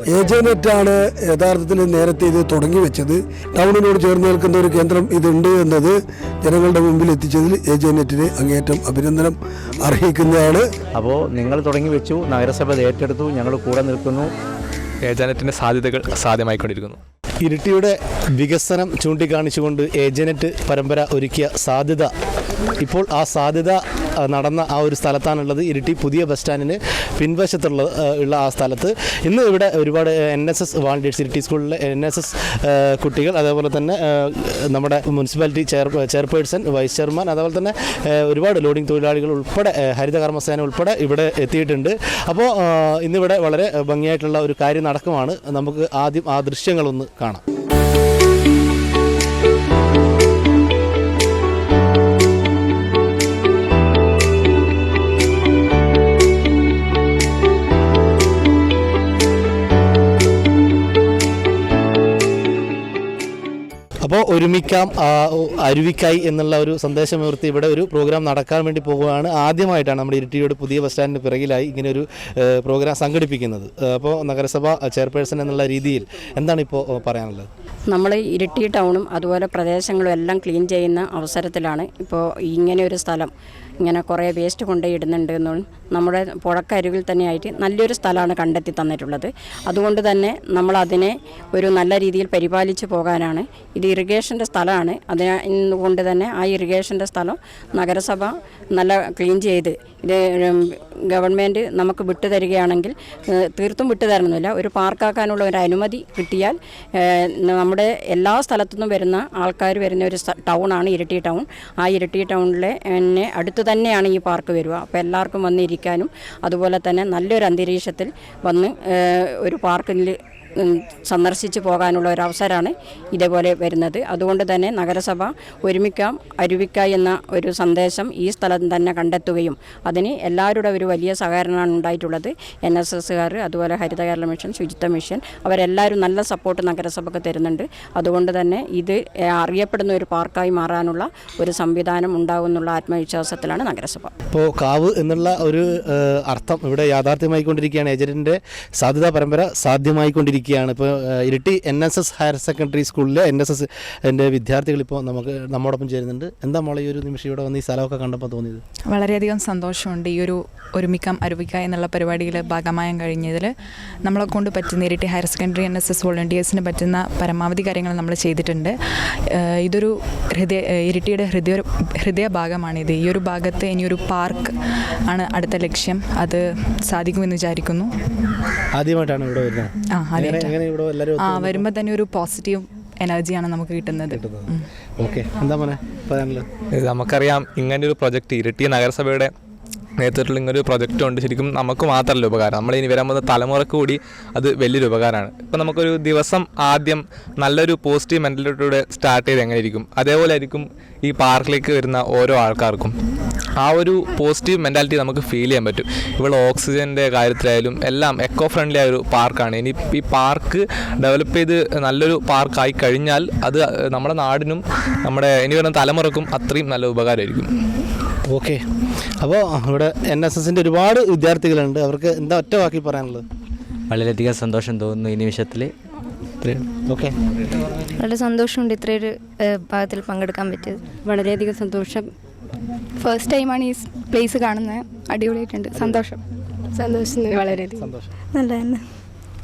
ഏജനെറ്റാണ് യഥാർത്ഥത്തിൽ നേരത്തെ ഇത് തുടങ്ങി വെച്ചത്. ടൗണിനോട് ചേർന്ന് നിൽക്കുന്ന ഒരു കേന്ദ്രം ഇതുണ്ട് എന്നത് ജനങ്ങളുടെ മുമ്പിൽ എത്തിച്ചതിൽ ഏജനെറ്റിന് അങ്ങേയറ്റം അഭിനന്ദനം അർഹിക്കുന്നതാണ്. അപ്പോൾ നിങ്ങൾ തുടങ്ങി വെച്ചു നഗരസഭ ഏറ്റെടുത്തു ഞങ്ങൾ കൂടെ നിൽക്കുന്നു. ഏജനെറ്റിന്റെ സാധ്യതകൾ സാധ്യമായിക്കൊണ്ടിരിക്കുന്നു ഇരിട്ടിയുടെ വികസനം ചൂണ്ടിക്കാണിച്ചുകൊണ്ട് ഏജനറ്റ് പരമ്പര ഒരുക്കിയ സാധ്യത. ഇപ്പോൾ ആ സാധ്യത നടന്ന ആ ഒരു സ്ഥലത്താണുള്ളത്. ഇരിട്ടി പുതിയ ബസ് സ്റ്റാൻഡിന് പിൻവശത്തുള്ള ഉള്ള ആ സ്ഥലത്ത്. ഇന്ന് ഇവിടെ ഒരുപാട് N S S volunteers Iritty സ്കൂളിലെ എൻ എസ് എസ് കുട്ടികൾ അതേപോലെ തന്നെ നമ്മുടെ municipality chair chairperson vice chairman അതേപോലെ തന്നെ ഒരുപാട് ലോഡിംഗ് തൊഴിലാളികൾ ഉൾപ്പെടെ ഹരിതകർമ്മസേന ഹരിത കർമ്മസേന ഉൾപ്പെടെ ഇവിടെ എത്തിയിട്ടുണ്ട്. അപ്പോൾ ഇന്നിവിടെ വളരെ ഭംഗിയായിട്ടുള്ള ഒരു കാര്യം നടക്കുമാണ് നമുക്ക് ആദ്യം ആ ദൃശ്യങ്ങളൊന്ന് കാണാം. ഒരുമിക്കാം അരുവിക്കായി എന്നുള്ള ഒരു സന്ദേശമുയർത്തി ഇവിടെ ഒരു പ്രോഗ്രാം നടക്കാൻ വേണ്ടി പോകുകയാണ് ആദ്യമായിട്ടാണ് നമ്മുടെ ഇരിട്ടിയുടെ പുതിയ ബസ് സ്റ്റാൻഡിന് പിറകിലായി ഇങ്ങനെ ഒരു പ്രോഗ്രാം സംഘടിപ്പിക്കുന്നത്. അപ്പോൾ നഗരസഭ ചെയർപേഴ്സൺ എന്നുള്ള രീതിയിൽ എന്താണ് ഇപ്പോൾ പറയാനുള്ളത്? നമ്മൾ ഇരിട്ടി ടൗണും അതുപോലെ പ്രദേശങ്ങളും എല്ലാം ക്ലീൻ ചെയ്യുന്ന അവസരത്തിലാണ് ഇപ്പോൾ ഇങ്ങനെ ഒരു സ്ഥലം. ഇങ്ങനെ കുറേ വേസ്റ്റ് കൊണ്ടുപോയി ഇടുന്നുണ്ട് എന്നും നമ്മുടെ പുഴക്കരികിൽ തന്നെയായിട്ട് നല്ലൊരു സ്ഥലമാണ് കണ്ടെത്തി തന്നിട്ടുള്ളത്. അതുകൊണ്ട് തന്നെ നമ്മൾ അതിനെ ഒരു നല്ല രീതിയിൽ പരിപാലിച്ചു പോകാനാണ്. ഇത് ഇറിഗേഷന്റെ സ്ഥലമാണ്. അതിനുകൊണ്ട് തന്നെ ആ ഇറിഗേഷന്റെ സ്ഥലം നഗരസഭ നല്ല ക്ലീൻ ചെയ്ത് ഇത് ഗവൺമെന്റ് നമുക്ക് വിട്ടു തരികയാണെങ്കിൽ തീർത്തും വിട്ടു തരണമെന്നില്ല ഒരു പാർക്കാക്കാനുള്ള ഒരു അനുമതി കിട്ടിയാൽ നമ്മുടെ എല്ലാ സ്ഥലത്തുനിന്നും വരുന്ന ആൾക്കാർ വരുന്ന ഒരു ടൗണാണ് ഇരട്ടി ടൗൺ. ആ ഇരട്ടി ടൗണിലെ എന്നെ അടുത്ത് തന്നെയാണ് ഈ പാർക്ക് വരിക. അപ്പോൾ എല്ലാവർക്കും വന്നിരിക്കാനും അതുപോലെ തന്നെ നല്ലൊരു അന്തരീക്ഷത്തിൽ വന്ന് ഒരു പാർക്കിൽ സന്ദർശിച്ച് പോകാനുള്ള ഒരു അവസരമാണ് ഇതേപോലെ വരുന്നത്. അതുകൊണ്ട് തന്നെ നഗരസഭ ഒരുമിക്കാം അരുവിക്ക എന്ന ഒരു സന്ദേശം ഈ സ്ഥലം തന്നെ കണ്ടെത്തുകയും അതിന് എല്ലാവരുടെ ഒരു വലിയ സഹകരണമാണ് ഉണ്ടായിട്ടുള്ളത്. എൻ എസ് അതുപോലെ ഹരിത കേരള മിഷൻ ശുചിത്വ മിഷൻ അവരെല്ലാവരും നല്ല സപ്പോർട്ട് നഗരസഭയ്ക്ക് തരുന്നുണ്ട്. അതുകൊണ്ട് തന്നെ ഇത് അറിയപ്പെടുന്ന ഒരു പാർക്കായി മാറാനുള്ള ഒരു സംവിധാനം ഉണ്ടാകുമെന്നുള്ള ആത്മവിശ്വാസത്തിലാണ് നഗരസഭ. ഇപ്പോൾ കാവ് എന്നുള്ള ഒരു അർത്ഥം ഇവിടെ യാഥാർത്ഥ്യമായിക്കൊണ്ടിരിക്കുകയാണ്. ഏജന്റിന്റെ സാധ്യതാ പരമ്പര സാധ്യമായിക്കൊണ്ടിരിക്കുകയാണ് ഇപ്പോൾ Iritty N S S higher secondary സ്കൂളിലെ എൻ എസ് എസ് എന്റെ വിദ്യാർത്ഥികൾ ഇപ്പോൾ നമുക്ക് നമ്മോടൊപ്പം ചേരുന്നുണ്ട്. എന്താ മോളെ ഈ ഒരു നിമിഷം ഇവിടെ വന്ന് ഈ സ്ഥലമൊക്കെ കണ്ടപ്പോൾ തോന്നിയത്? വളരെയധികം സന്തോഷമുണ്ട് ഈ ഒരു ഒരുമിക്കാം അരുവിക്ക എന്നുള്ള പരിപാടിയിൽ ഭാഗമായാൻ കഴിഞ്ഞതിൽ നമ്മളെ കൊണ്ട് പറ്റുന്ന Iritty higher secondary N S S വോളണ്ടിയേഴ്സിന് പറ്റുന്ന പരമാവധി കാര്യങ്ങൾ നമ്മൾ ചെയ്തിട്ടുണ്ട്. ഇതൊരു ഹൃദയ ഇരിട്ടിയുടെ ഹൃദയ ഹൃദയ ഭാഗമാണിത്. ഈ ഒരു ഭാഗത്ത് ഇനിയൊരു പാർക്ക് ആണ് അടുത്ത ലക്ഷ്യം. അത് സാധിക്കുമെന്ന് വിചാരിക്കുന്നു. ആദ്യമായിട്ടാണ് ഇവിടെ വരുന്നത്. ആ എങ്ങനെ ആദ്യമായിട്ടാണ് എങ്ങനെ ഇവിടെ എല്ലാവരും ആ വരുമ്പോൾ തന്നെ ഒരു പോസിറ്റീവ് എനർജിയാണ് നമുക്ക് കിട്ടുന്നത്. നമുക്കറിയാം ഇങ്ങനെ ഒരു പ്രൊജക്ട് പ്രൊജക്റ്റ് ഇരട്ടി നഗരസഭയുടെ നേതൃത്വത്തിൽ ഇങ്ങനൊരു പ്രൊജക്റ്റ് ഉണ്ട്. ശരിക്കും നമുക്ക് മാത്രമല്ല ഉപകാരം. നമ്മൾ ഇനി വരാൻ പോകുന്ന തലമുറയ്ക്ക് കൂടി അത് വലിയൊരു ഉപകാരമാണ്. ഇപ്പം നമുക്കൊരു ദിവസം ആദ്യം നല്ലൊരു പോസിറ്റീവ് മെന്റലിറ്റിയോടെ സ്റ്റാർട്ട് ചെയ്ത് എങ്ങനെ ഇരിക്കും? അതേപോലെ ആയിരിക്കും ഈ പാർക്കിലേക്ക് വരുന്ന ഓരോ ആൾക്കാർക്കും. ആ ഒരു പോസിറ്റീവ് മെന്റാലിറ്റി നമുക്ക് ഫീൽ ചെയ്യാൻ പറ്റും. ഇവിടെ ഓക്സിജന്റെ കാര്യത്തിലായാലും എല്ലാം എക്കോ ഫ്രണ്ട്ലി ആയ ഒരു പാർക്കാണ് ഇനി ഈ പാർക്ക് ഡെവലപ്പ് ചെയ്ത് നല്ലൊരു പാർക്കായി കഴിഞ്ഞാൽ അത് നമ്മുടെ നാടിനും നമ്മുടെ ഇനി വരുന്ന തലമുറക്കും അത്രയും നല്ല ഉപകാരമായിരിക്കും. ഓക്കെ അപ്പോൾ ഇവിടെ എൻ എസ് എസിന്റെ ഒരുപാട് വിദ്യാർത്ഥികളുണ്ട്. അവർക്ക് എന്താ ഒറ്റ വാക്കി പറയാനുള്ളത്? വളരെയധികം സന്തോഷം തോന്നുന്നു ഈ നിമിഷത്തിൽ. ഓക്കെ വളരെ സന്തോഷമുണ്ട് ഇത്രയൊരു ഭാഗത്തിൽ പങ്കെടുക്കാൻ പറ്റിയത്. വളരെയധികം സന്തോഷം. ഫസ്റ്റ് ടൈമാണ് ഈ പ്ലേസ് കാണുന്നത് അടിപൊളിയായിട്ടുണ്ട്. സന്തോഷം. സന്തോഷം. വളരെയധികം. നല്ല തന്നെ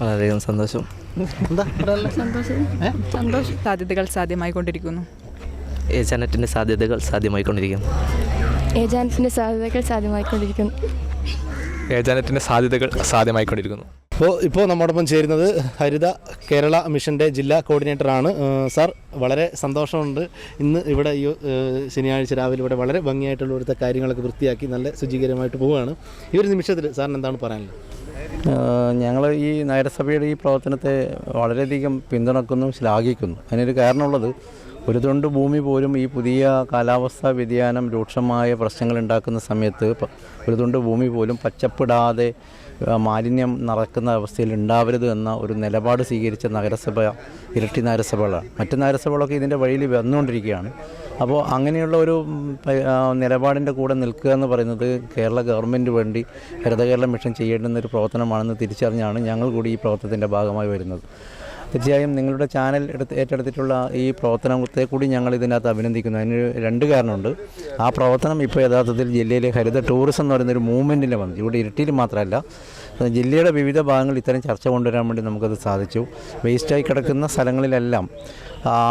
വളരെയധികം സന്തോഷം? സന്തോഷം. സാധ്യതകൾ സാധ്യമായിക്കൊണ്ടിരിക്കുന്നു. ഏജാനെറ്റിന്റെ സാധ്യതകൾ സാധ്യമായി കൊണ്ടിരിക്കുന്നു ഏജാനറ്റിന്റെ സാധ്യതകൾ സാധ്യമായി കൊണ്ടിരിക്കുന്നു ഏജാനെറ്റിന്റെ സാധ്യതകൾ സാധ്യമായിക്കൊണ്ടിരിക്കുന്നു. ഇപ്പോൾ ഇപ്പോൾ നമ്മോടൊപ്പം ചേരുന്നത് ഹരിത കേരള മിഷന്റെ ജില്ലാ കോർഡിനേറ്ററാണ്. സാർ വളരെ സന്തോഷമുണ്ട്. ഇന്ന് ഇവിടെ ഈ ശനിയാഴ്ച രാവിലെ ഇവിടെ വളരെ ഭംഗിയായിട്ടുള്ള ഇവിടുത്തെ കാര്യങ്ങളൊക്കെ വൃത്തിയാക്കി നല്ല ശുചീകരമായിട്ട് പോവുകയാണ്. ഈ ഒരു നിമിഷത്തിൽ സാറിന് എന്താണ് പറയാനുള്ളത്? ഞങ്ങൾ ഈ നഗരസഭയുടെ ഈ പ്രവർത്തനത്തെ വളരെയധികം പിന്തുണക്കുന്നു ശ്ലാഘിക്കുന്നു. അതിനൊരു കാരണമുള്ളത് ഒരു തുണ്ട് ഭൂമി പോലും ഈ പുതിയ കാലാവസ്ഥാ വ്യതിയാനം രൂക്ഷമായ പ്രശ്നങ്ങൾ ഉണ്ടാക്കുന്ന സമയത്ത് ഒരു തുണ്ട് ഭൂമി പോലും പച്ചപ്പിടാതെ മാലിന്യം നടക്കുന്ന അവസ്ഥയിൽ ഉണ്ടാവരുത് എന്ന ഒരു നിലപാട് സ്വീകരിച്ച നഗരസഭ ഇരട്ടി നഗരസഭകളാണ്. മറ്റ് നഗരസഭകളൊക്കെ ഇതിന്റെ വഴിയിൽ വന്നുകൊണ്ടിരിക്കുകയാണ്. അപ്പോൾ അങ്ങനെയുള്ള ഒരു നിലപാടിന്റെ കൂടെ നിൽക്കുക എന്ന് പറയുന്നത് കേരള ഗവൺമെന്റ് വേണ്ടി ഹരിതകേരള മിഷൻ ചെയ്യേണ്ടുന്ന ഒരു പ്രവർത്തനമാണെന്ന് തിരിച്ചറിഞ്ഞാണ് ഞങ്ങൾ കൂടി ഈ പ്രവർത്തനത്തിന്റെ ഭാഗമായി വരുന്നത്. തീർച്ചയായും നിങ്ങളുടെ ചാനൽ എടുത്ത് ഏറ്റെടുത്തിട്ടുള്ള ഈ പ്രവർത്തനത്തെ കൂടി ഞങ്ങൾ ഇതിനകത്ത് അഭിനന്ദിക്കുന്നു. അതിന് രണ്ട് കാരണമുണ്ട്. ആ പ്രവർത്തനം ഇപ്പോൾ യഥാർത്ഥത്തിൽ ജില്ലയിലെ ഹരിത ടൂറിസം എന്ന് പറയുന്ന ഒരു മൂവ്മെന്റിൽ വന്നു. ഇവിടെ ഇരിട്ടിയിൽ മാത്രമല്ല ജില്ലയുടെ വിവിധ ഭാഗങ്ങളിൽ ഇത്തരം ചർച്ച കൊണ്ടുവരാൻ വേണ്ടി നമുക്കത് സാധിച്ചു. വേസ്റ്റായി കിടക്കുന്ന സ്ഥലങ്ങളിലെല്ലാം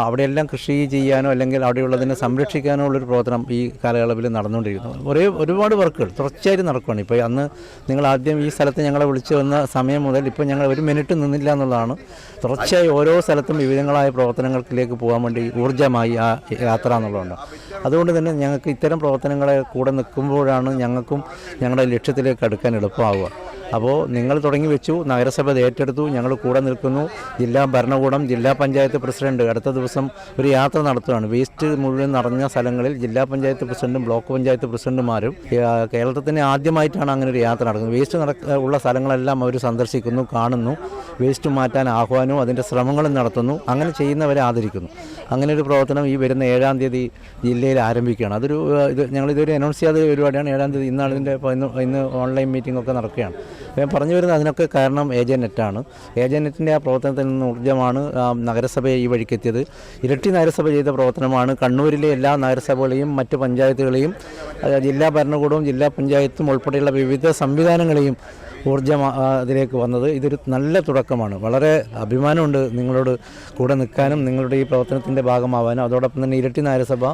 അവിടെയെല്ലാം കൃഷി ചെയ്യാനോ അല്ലെങ്കിൽ അവിടെയുള്ളതിനെ സംരക്ഷിക്കാനോ ഉള്ളൊരു പ്രവർത്തനം ഈ കാലയളവിൽ നടന്നുകൊണ്ടിരിക്കുന്നു. ഒരേ ഒരുപാട് വർക്കുകൾ തുടർച്ചയായിട്ട് നടക്കുകയാണ് ഇപ്പോൾ അന്ന് നിങ്ങൾ ആദ്യം ഈ സ്ഥലത്ത് ഞങ്ങളെ വിളിച്ചു വന്ന സമയം മുതൽ ഇപ്പോൾ ഞങ്ങൾ ഒരു മിനിറ്റ് നിന്നില്ല എന്നുള്ളതാണ്. തുടർച്ചയായി ഓരോ സ്ഥലത്തും വിവിധങ്ങളായ പ്രവർത്തനങ്ങളിലേക്ക് പോകാൻ വേണ്ടി ഊർജമായി ആ യാത്ര എന്നുള്ളതുണ്ട്. അതുകൊണ്ട് തന്നെ ഞങ്ങൾക്ക് ഇത്തരം പ്രവർത്തനങ്ങളെ കൂടെ നിൽക്കുമ്പോഴാണ് ഞങ്ങൾക്കും ഞങ്ങളുടെ ലക്ഷ്യത്തിലേക്ക് അടുക്കാൻ എളുപ്പമാവുക. അപ്പോൾ നിങ്ങൾ തുടങ്ങി വെച്ചു നഗരസഭ ഏറ്റെടുത്തു ഞങ്ങൾ കൂടെ നിൽക്കുന്നു. ജില്ലാ ഭരണകൂടം ജില്ലാ പഞ്ചായത്ത് പ്രസിഡന്റ് അടുത്ത ദിവസം ഒരു യാത്ര നടത്തുകയാണ്. വേസ്റ്റ് മുഴുവൻ നിറഞ്ഞ സ്ഥലങ്ങളിൽ ജില്ലാ പഞ്ചായത്ത് പ്രസിഡന്റും ബ്ലോക്ക് പഞ്ചായത്ത് പ്രസിഡന്റുമാരും കേരളത്തിന് ആദ്യമായിട്ടാണ് അങ്ങനെ ഒരു യാത്ര നടക്കുന്നത്. വേസ്റ്റ് നടക്ക ഉള്ള സ്ഥലങ്ങളെല്ലാം അവർ സന്ദർശിക്കുന്നു കാണുന്നു. വേസ്റ്റ് മാറ്റാൻ ആഹ്വാനവും അതിന്റെ ശ്രമങ്ങളും നടത്തുന്നു. അങ്ങനെ ചെയ്യുന്നവരെ ആദരിക്കുന്നു. അങ്ങനെ ഒരു പ്രവർത്തനം ഈ വരുന്ന ഏഴാം തീയതി ജില്ലയിൽ ആരംഭിക്കുകയാണ്. അതൊരു ഇത് ഞങ്ങൾ ഇതുവരെ അനൗൺസ് ചെയ്യാതെ പരിപാടിയാണ്. ഏഴാം തീയതി ഇന്നാണ് ഇതിന്റെ ഇന്ന് ഓൺലൈൻ മീറ്റിംഗ് ഒക്കെ നടക്കുകയാണ്. ഞാൻ പറഞ്ഞു വരുന്നത് അതിനൊക്കെ കാരണം ഏജനെറ്റാണ് ഏജനെറ്റിന്റെ ആ പ്രവർത്തനത്തിൽ നിന്ന് ഊർജമാണ് നഗരസഭ ഈ വഴിക്കെത്തിയത്. ഇരട്ടി നഗരസഭ ചെയ്ത പ്രവർത്തനമാണ്. കണ്ണൂരിലെ എല്ലാ നഗരസഭകളെയും മറ്റ് പഞ്ചായത്തുകളെയും ജില്ലാ ഭരണകൂടവും ജില്ലാ പഞ്ചായത്തും ഉൾപ്പെടെയുള്ള വിവിധ സംവിധാനങ്ങളെയും ഊർജം അതിലേക്ക് വന്നത്. ഇതൊരു നല്ല തുടക്കമാണ്. വളരെ അഭിമാനമുണ്ട് നിങ്ങളോട് കൂടെ നിൽക്കാനും നിങ്ങളുടെ ഈ പ്രവർത്തനത്തിന്റെ ഭാഗമാവാനും. അതോടൊപ്പം തന്നെ ഇരട്ടി നഗരസഭ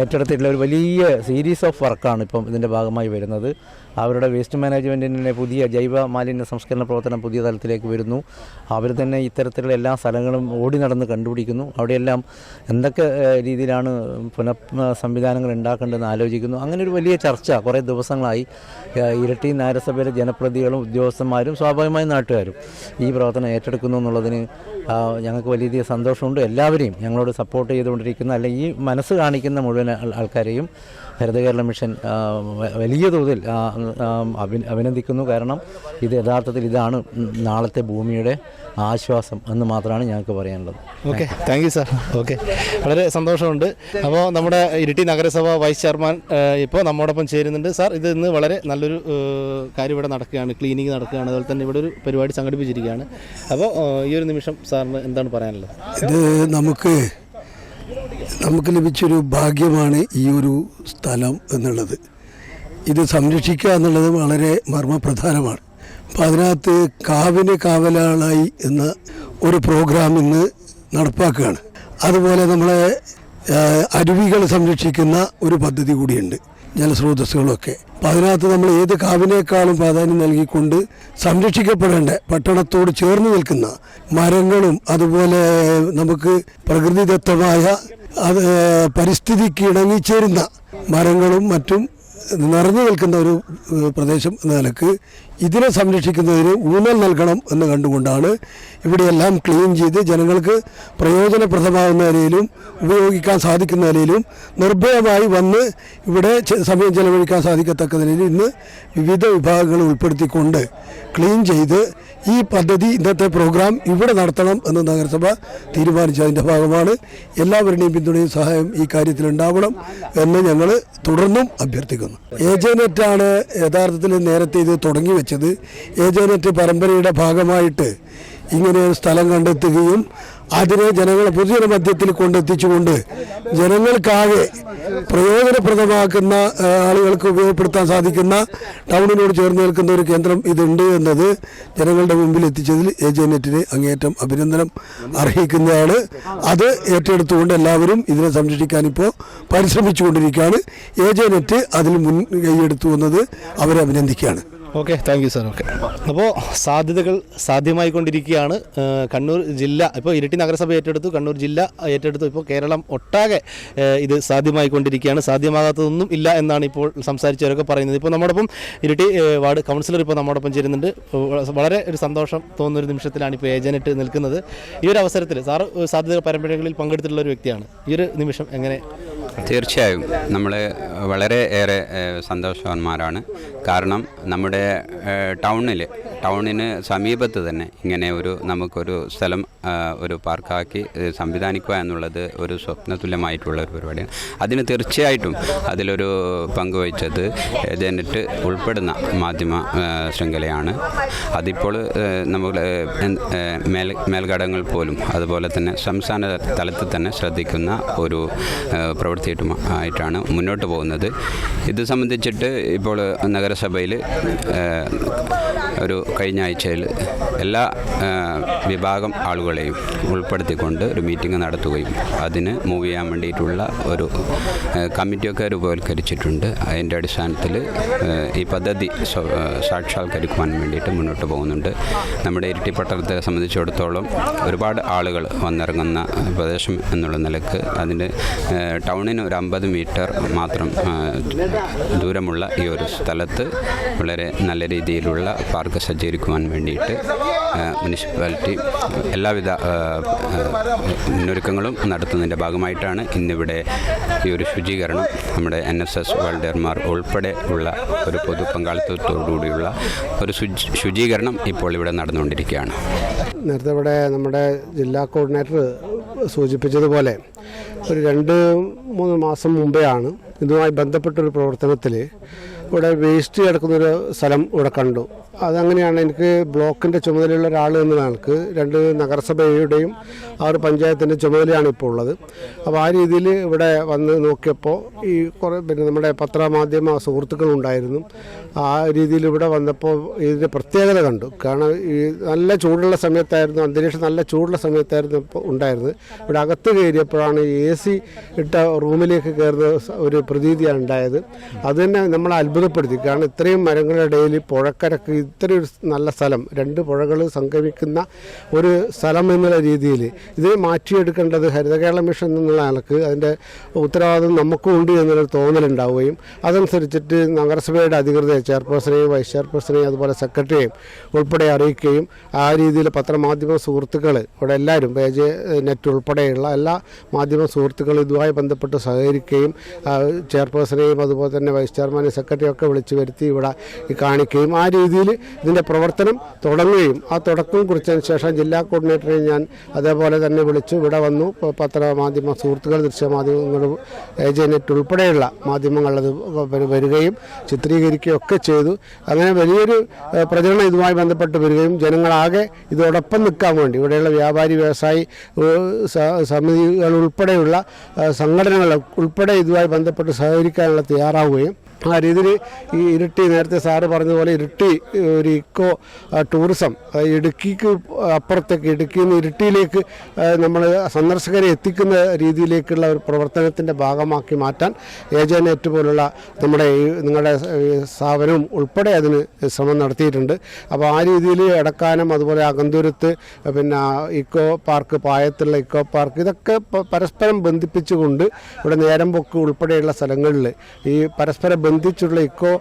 ഏറ്റെടുത്തിട്ടുള്ള ഒരു വലിയ സീരീസ് ഓഫ് വർക്കാണ് ഇപ്പം ഇതിന്റെ ഭാഗമായി വരുന്നത്. അവരുടെ വേസ്റ്റ് മാനേജ്മെന്റിന്റെ പുതിയ ജൈവ മാലിന്യ സംസ്കരണ പ്രവർത്തനം പുതിയ തലത്തിലേക്ക് വരുന്നു. അവർ തന്നെ ഇത്തരത്തിലുള്ള എല്ലാ സ്ഥലങ്ങളും ഓടി നടന്ന് കണ്ടുപിടിക്കുന്നു. അവിടെയെല്ലാം എന്തൊക്കെ രീതിയിലാണ് പുനഃ സംവിധാനങ്ങൾ ഉണ്ടാക്കേണ്ടതെന്ന് ആലോചിക്കുന്നു. അങ്ങനെ ഒരു വലിയ ചർച്ച കുറേ ദിവസങ്ങളായി ഇരട്ടി നഗരസഭയിലെ ജനപ്രതികളും ഉദ്യോഗസ്ഥന്മാരും സ്വാഭാവികമായും നാട്ടുകാരും ഈ പ്രവർത്തനം ഏറ്റെടുക്കുന്നു എന്നുള്ളതിന് ഞങ്ങൾക്ക് വലിയ സന്തോഷമുണ്ട്. എല്ലാവരെയും ഞങ്ങളോട് സപ്പോർട്ട് ചെയ്തുകൊണ്ടിരിക്കുന്ന അല്ലെങ്കിൽ ഈ മനസ്സ് കാണിക്കുന്ന മുഴുവൻ ആൾ- ആൾക്കാരെയും ഹരിതകേരള മിഷൻ വലിയ തോതിൽ അഭിനന്ദിക്കുന്നു. കാരണം ഇത് യഥാർത്ഥത്തിൽ ഇതാണ് നാളത്തെ ഭൂമിയുടെ ആശ്വാസം എന്ന് മാത്രമാണ് ഞങ്ങൾക്ക് പറയാനുള്ളത്. Okay. Thank you sir okay. വളരെ സന്തോഷമുണ്ട്. അപ്പോൾ നമ്മുടെ ഇരിട്ടി നഗരസഭ വൈസ് ചെയർമാൻ ഇപ്പോൾ നമ്മോടൊപ്പം ചേരുന്നുണ്ട്. സാർ ഇത് ഇന്ന് വളരെ നല്ലൊരു കാര്യം ഇവിടെ നടക്കുകയാണ്. ക്ലീനിങ് നടക്കുകയാണ്. അതുപോലെ തന്നെ ഇവിടെ ഒരു പരിപാടി സംഘടിപ്പിച്ചിരിക്കുകയാണ്. അപ്പോൾ ഈ ഒരു നിമിഷം സാറിന് എന്താണ് പറയാനുള്ളത്? ഇത് നമുക്ക് നമുക്ക് ലഭിച്ചൊരു ഭാഗ്യമാണ് ഈ ഒരു സ്ഥലം എന്നുള്ളത്. ഇത് സംരക്ഷിക്കുക എന്നുള്ളത് വളരെ മർമ്മപ്രധാനമാണ്. അപ്പം അതിനകത്ത് കാവിന് കാവലാളായി എന്ന ഒരു പ്രോഗ്രാം ഇന്ന് നടപ്പാക്കുകയാണ്. അതുപോലെ നമ്മളെ അരുവികൾ സംരക്ഷിക്കുന്ന ഒരു പദ്ധതി കൂടിയുണ്ട് ജലസ്രോതസ്സുകളൊക്കെ. അപ്പം അതിനകത്ത് നമ്മൾ ഏത് കാവിനേക്കാളും പ്രാധാന്യം നൽകിക്കൊണ്ട് സംരക്ഷിക്കപ്പെടേണ്ട പട്ടണത്തോട് ചേർന്ന് നിൽക്കുന്ന മരങ്ങളും അതുപോലെ നമുക്ക് പ്രകൃതിദത്തമായ അത് പരിസ്ഥിതിക്ക് ഇണങ്ങിച്ചേരുന്ന മരങ്ങളും മറ്റും നിറഞ്ഞു നിൽക്കുന്ന ഒരു പ്രദേശം എന്ന നിലയ്ക്ക് ഇതിനെ സംരക്ഷിക്കുന്നതിന് ഊന്നൽ നൽകണം എന്ന് കണ്ടുകൊണ്ടാണ് ഇവിടെയെല്ലാം ക്ലീൻ ചെയ്ത് ജനങ്ങൾക്ക് പ്രയോജനപ്രദമാകുന്ന നിലയിലും ഉപയോഗിക്കാൻ സാധിക്കുന്ന നിലയിലും നിർഭയമായി വന്ന് ഇവിടെ സമയം ചെലവഴിക്കാൻ സാധിക്കത്തക്ക നിലയിൽ ഇന്ന് വിവിധ വിഭാഗങ്ങൾ ഉൾപ്പെടുത്തിക്കൊണ്ട് ക്ലീൻ ചെയ്ത് ഈ പദ്ധതി ഇന്നത്തെ പ്രോഗ്രാം ഇവിടെ നടത്തണം എന്ന് നഗരസഭ തീരുമാനിച്ചതിന്റെ ഭാഗമാണ്. എല്ലാവരുടെയും പിന്തുണയും സഹായം ഈ കാര്യത്തിൽ ഉണ്ടാവണം എന്ന് ഞങ്ങൾ തുടർന്നും അഭ്യർത്ഥിക്കുന്നു. ഏജനെറ്റാണ് യഥാർത്ഥത്തിൽ നേരത്തെ ഇത് തുടങ്ങി വെച്ചത്. ഏജനെറ്റ് പരമ്പരയുടെ ഭാഗമായിട്ട് ഇങ്ങനെ സ്ഥലം കണ്ടെത്തുകയും അതിനെ ജനങ്ങളെ പൊതുജന മധ്യത്തിൽ കൊണ്ടെത്തിച്ചുകൊണ്ട് ജനങ്ങൾക്കാകെ പ്രയോജനപ്രദമാക്കുന്ന ആളുകൾക്ക് ഉപയോഗപ്പെടുത്താൻ സാധിക്കുന്ന ടൗണിനോട് ചേർന്ന് നിൽക്കുന്ന ഒരു കേന്ദ്രം ഇതുണ്ട് എന്നത് ജനങ്ങളുടെ മുമ്പിൽ എത്തിച്ചതിൽ ഏജനെറ്റിന് അങ്ങേയറ്റം അഭിനന്ദനം അർഹിക്കുന്നതാണ്. അത് ഏറ്റെടുത്തുകൊണ്ട് എല്ലാവരും ഇതിനെ സംരക്ഷിക്കാൻ ഇപ്പോൾ പരിശ്രമിച്ചുകൊണ്ടിരിക്കുകയാണ്. നെറ്റ് അതിൽ മുൻകൈയെടുത്തു എന്നത് അവരെ അഭിനന്ദിക്കുകയാണ്. Okay thank you sir okay. അപ്പോൾ സാധ്യതകൾ സാധ്യമായിക്കൊണ്ടിരിക്കുകയാണ്. കണ്ണൂർ ജില്ല ഇപ്പോൾ ഇരിട്ടി നഗരസഭ ഏറ്റെടുത്തു. കണ്ണൂർ ജില്ല ഏറ്റെടുത്തു. ഇപ്പോൾ കേരളം ഒട്ടാകെ ഇത് സാധ്യമായിക്കൊണ്ടിരിക്കുകയാണ്. സാധ്യമാകാത്തതൊന്നും ഇല്ല എന്നാണ് ഇപ്പോൾ സംസാരിച്ചവരൊക്കെ പറയുന്നത്. ഇപ്പോൾ നമ്മോടൊപ്പം ഇരിട്ടി വാർഡ് കൗൺസിലർ ഇപ്പോൾ നമ്മോടൊപ്പം ചേരുന്നുണ്ട്. വളരെ ഒരു സന്തോഷം തോന്നുന്ന ഒരു നിമിഷത്തിലാണ് ഇപ്പോൾ ഏജനറ്റ് നിൽക്കുന്നത്. ഈ ഒരു അവസരത്തിൽ സാറ് സാധ്യത പരമ്പരകളിൽ പങ്കെടുത്തിട്ടുള്ള ഒരു വ്യക്തിയാണ്. ഈ ഒരു നിമിഷം എങ്ങനെ തീർച്ചയായും. നമ്മൾ വളരെ ഏറെ സന്തോഷവാന്മാരാണ്. കാരണം നമ്മുടെ ടൗണിൽ ടൗണിന് സമീപത്ത് തന്നെ ഇങ്ങനെ ഒരു നമുക്കൊരു സ്ഥലം ഒരു പാർക്കാക്കി സംവിധാനിക്കുക എന്നുള്ളത് ഒരു സ്വപ്നതുല്യമായിട്ടുള്ള ഒരു പരിപാടിയാണ്. അതിന് തീർച്ചയായിട്ടും അതിലൊരു പങ്കുവഹിച്ചത് ജനറ്റ് ഉൾപ്പെടുന്ന മാധ്യമ ശൃംഖലയാണ്. അതിപ്പോൾ നമ്മൾ മേൽ മേൽഘടകങ്ങൾ പോലും അതുപോലെ തന്നെ സംസ്ഥാന തലത്തിൽ തന്നെ ശ്രദ്ധിക്കുന്ന ഒരു ഏ, പ്രവൃത്തിയായിട്ടും ആയിട്ടാണ് മുന്നോട്ട് പോകുന്നത്. ഇത് സംബന്ധിച്ചിട്ട് ഇപ്പോൾ നഗരസഭയിൽ ഒരു കഴിഞ്ഞ ആഴ്ചയിൽ എല്ലാ വിഭാഗം ആളുകളെയും ഉൾപ്പെടുത്തിക്കൊണ്ട് ഒരു മീറ്റിംഗ് നടത്തുകയും അതിന് മൂവ് ചെയ്യാൻ വേണ്ടിയിട്ടുള്ള ഒരു കമ്മിറ്റിയൊക്കെ രൂപവൽക്കരിച്ചിട്ടുണ്ട്. അതിന്റെ അടിസ്ഥാനത്തിൽ ഈ പദ്ധതി സാക്ഷാത്കരിക്കുവാൻ വേണ്ടിയിട്ട് മുന്നോട്ട് പോകുന്നുണ്ട്. നമ്മുടെ ഇരിട്ടി പട്ടണത്തെ സംബന്ധിച്ചിടത്തോളം ഒരുപാട് ആളുകൾ വന്നിറങ്ങുന്ന പ്രദേശം എന്നുള്ള നിലയ്ക്ക് അതിന് ടൗണിന് ഒരു അമ്പത് മീറ്റർ മാത്രം ദൂരമുള്ള ഈ ഒരു സ്ഥലത്ത് വളരെ നല്ല രീതിയിലുള്ള പാർക്ക് സജ്ജീകരിക്കുവാൻ വേണ്ടിയിട്ട് മുനിസിപ്പാലിറ്റി എല്ലാവിധ മുന്നൊരുക്കങ്ങളും നടത്തുന്നതിന്റെ ഭാഗമായിട്ടാണ് ഇന്നിവിടെ ഈ ഒരു ശുചീകരണം നമ്മുടെ എൻ എസ് എസ് വോളണ്ടിയർമാർ ഉൾപ്പെടെ ഉള്ള ഒരു പൊതു പങ്കാളിത്തത്തോടുകൂടിയുള്ള ഒരു ശുചി- ശുചീകരണം ഇപ്പോൾ ഇവിടെ നടന്നുകൊണ്ടിരിക്കുകയാണ്. നേരത്തെ ഇവിടെ നമ്മുടെ ജില്ലാ കോർഡിനേറ്റർ സൂചിപ്പിച്ചതുപോലെ ഒരു രണ്ട് മൂന്ന് മാസം മുമ്പെയാണ് ഇതുമായി ബന്ധപ്പെട്ടൊരു പ്രവർത്തനത്തിൽ ഇവിടെ വേസ്റ്റ് കിടക്കുന്നൊരു സ്ഥലം ഇവിടെ കണ്ടു. അതങ്ങനെയാണ് എനിക്ക് ബ്ലോക്കിന്റെ ചുമതലയുള്ള ഒരാൾ എന്ന രണ്ട് നഗരസഭയുടെയും ആറ് പഞ്ചായത്തിന്റെ ചുമതലയാണ് ഇപ്പോൾ ഉള്ളത്. അപ്പോൾ ആ രീതിയിൽ ഇവിടെ വന്ന് നോക്കിയപ്പോൾ ഈ കുറേ പിന്നെ നമ്മുടെ പത്രമാധ്യമ സുഹൃത്തുക്കളുണ്ടായിരുന്നു ആ രീതിയിൽ ഇവിടെ വന്നപ്പോൾ ഇതിന്റെ പ്രത്യേകത കണ്ടു. കാരണം ഈ നല്ല ചൂടുള്ള സമയത്തായിരുന്നു അന്തരീക്ഷം നല്ല ചൂടുള്ള സമയത്തായിരുന്നു ഉണ്ടായിരുന്നത്. ഇവിടെ അകത്ത് കയറിയപ്പോഴാണ് എ സി ഇട്ട റൂമിലേക്ക് കയറുന്ന ഒരു പ്രതീതിയാണ് ഉണ്ടായത്. അത് തന്നെ നമ്മളെ അത്ഭുതപ്പെടുത്തി. കാരണം ഇത്രയും മരങ്ങളുടെ ഇടയിൽ പുഴക്കരക്ക് ഇത്രയും ഒരു നല്ല സ്ഥലം. രണ്ട് പുഴകൾ സംഗമിക്കുന്ന ഒരു സ്ഥലം എന്നുള്ള രീതിയിൽ. ഇത് മാറ്റിയെടുക്കേണ്ടത് ഹരിതകേരള മിഷൻ എന്നുള്ള നിലയ്ക്ക് അതിന്റെ ഉത്തരവാദിത്വം നമുക്കും ഉണ്ട് എന്നൊരു തോന്നലുണ്ടാവുകയും അതനുസരിച്ചിട്ട് നഗരസഭയുടെ അധികൃതരെ ചെയർപേഴ്സണെയും വൈസ് ചെയർപേഴ്സണെയും അതുപോലെ സെക്രട്ടറിയെയും ഉൾപ്പെടെ അറിയിക്കുകയും ആ രീതിയിൽ പത്രമാധ്യമ സുഹൃത്തുക്കൾ ഇവിടെ എല്ലാവരും പേജ് നെറ്റ് ഉൾപ്പെടെയുള്ള എല്ലാ മാധ്യമ സുഹൃത്തുക്കളും ഇതുമായി ബന്ധപ്പെട്ട് സഹകരിക്കുകയും ചെയർപേഴ്സണേയും അതുപോലെ തന്നെ വൈസ് ചെയർമാനെയും സെക്രട്ടറിയും ഒക്കെ വിളിച്ചു വരുത്തി ഇവിടെ കാണിക്കുകയും ആ രീതിയിൽ ഇതിന്റെ പ്രവർത്തനം തുടങ്ങുകയും ആ തുടക്കം കുറിച്ചതിന് ശേഷം ജില്ലാ കോർഡിനേറ്ററെ ഞാൻ അതേപോലെ തന്നെ വിളിച്ചു ഇവിടെ വന്നു. പത്രമാധ്യമ സുഹൃത്തുക്കൾ ദൃശ്യമാധ്യമങ്ങളും ഏജനെറ്റ് ഉൾപ്പെടെയുള്ള മാധ്യമങ്ങൾ അത് വരികയും ചിത്രീകരിക്കുകയും ഒക്കെ ചെയ്തു. അങ്ങനെ വലിയൊരു പ്രചരണം ഇതുമായി ബന്ധപ്പെട്ട് വരികയും ജനങ്ങളാകെ ഇതോടൊപ്പം നിൽക്കാൻ വേണ്ടി ഇവിടെയുള്ള വ്യാപാരി വ്യവസായി സമിതികൾ ഉൾപ്പെടെയുള്ള സംഘടനകൾ ഉൾപ്പെടെ ഇതുമായി ബന്ധപ്പെട്ട് സഹകരിക്കാനുള്ള തയ്യാറാവുകയും ആ രീതിയിൽ ഈ ഇരിട്ടി നേരത്തെ സാറ് പറഞ്ഞതുപോലെ ഇരിട്ടി ഒരു ഇക്കോ ടൂറിസം ഇടുക്കിക്ക് അപ്പുറത്തേക്ക് ഇടുക്കിയിൽ നിന്ന് ഇരിട്ടിയിലേക്ക് നമ്മൾ സന്ദർശകരെ എത്തിക്കുന്ന രീതിയിലേക്കുള്ള ഒരു പ്രവർത്തനത്തിന്റെ ഭാഗമാക്കി മാറ്റാൻ ഏജനെറ്റ് പോലുള്ള നമ്മുടെ നിങ്ങളുടെ സ്ഥാപനവും ഉൾപ്പെടെ അതിന് ശ്രമം നടത്തിയിട്ടുണ്ട്. അപ്പോൾ ആ രീതിയിൽ എടക്കാനം അതുപോലെ അകന്തൂരത്ത് പിന്നെ ഇക്കോ പാർക്ക് പായത്തുള്ള ഇക്കോ പാർക്ക് ഇതൊക്കെ പരസ്പരം ബന്ധിപ്പിച്ചുകൊണ്ട് ഇവിടെ നേരമ്പൊക്ക് ഉൾപ്പെടെയുള്ള സ്ഥലങ്ങളിൽ ഈ പരസ്പരം ബന്ധിച്ചുള്ള ഇക്കോ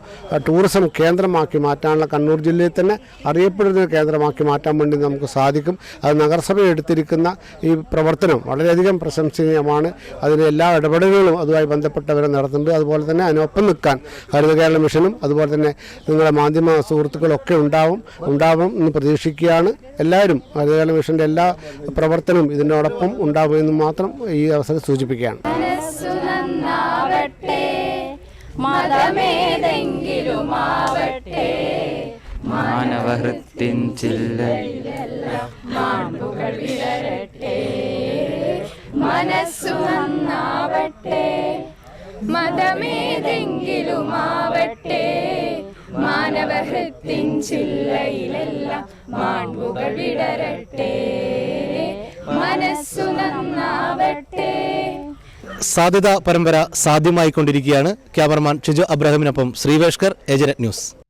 ടൂറിസം കേന്ദ്രമാക്കി മാറ്റാനുള്ള കണ്ണൂർ ജില്ലയിൽ തന്നെ അറിയപ്പെടുന്ന കേന്ദ്രമാക്കി മാറ്റാൻ വേണ്ടി നമുക്ക് സാധിക്കും. അത് നഗരസഭ എടുത്തിരിക്കുന്ന ഈ പ്രവർത്തനം വളരെയധികം പ്രശംസനീയമാണ്. അതിന് എല്ലാ ഇടപെടലുകളും അതുമായി ബന്ധപ്പെട്ടവരെ നടത്തുന്നുണ്ട്. അതുപോലെ തന്നെ അതിനൊപ്പം നിൽക്കാൻ ഹരിത കേരള മിഷനും അതുപോലെ തന്നെ നിങ്ങളുടെ മാധ്യമ സുഹൃത്തുക്കളൊക്കെ ഉണ്ടാവും ഉണ്ടാവും എന്ന് പ്രതീക്ഷിക്കുകയാണ്. എല്ലാവരും ഹരിത കേരള മിഷന്റെ എല്ലാ പ്രവർത്തനവും ഇതിനോടൊപ്പം ഉണ്ടാവുമെന്ന് മാത്രം ഈ അവസരം സൂചിപ്പിക്കുകയാണ്. മതമേതെങ്കിലുമാവട്ടെ. മാനവഹൃത്തിൻ ചില്ല മനസ്സു നന്നാവട്ടെ. മതമേതെങ്കിലുമാവട്ടെ. മാനവഹൃത്തിൻ ചില്ലയിലെല്ലാം മാൺപുകൾ വിടരട്ടെ. സാധ്യത പരമ്പര സാധ്യമായിക്കൊണ്ടിരിക്കുകയാണ്. ക്യാമറമാൻ ഷിജു അബ്രാഹിമിനൊപ്പം ശ്രീവേഷ്കർ ഏജനറ്റ് ന്യൂസ്.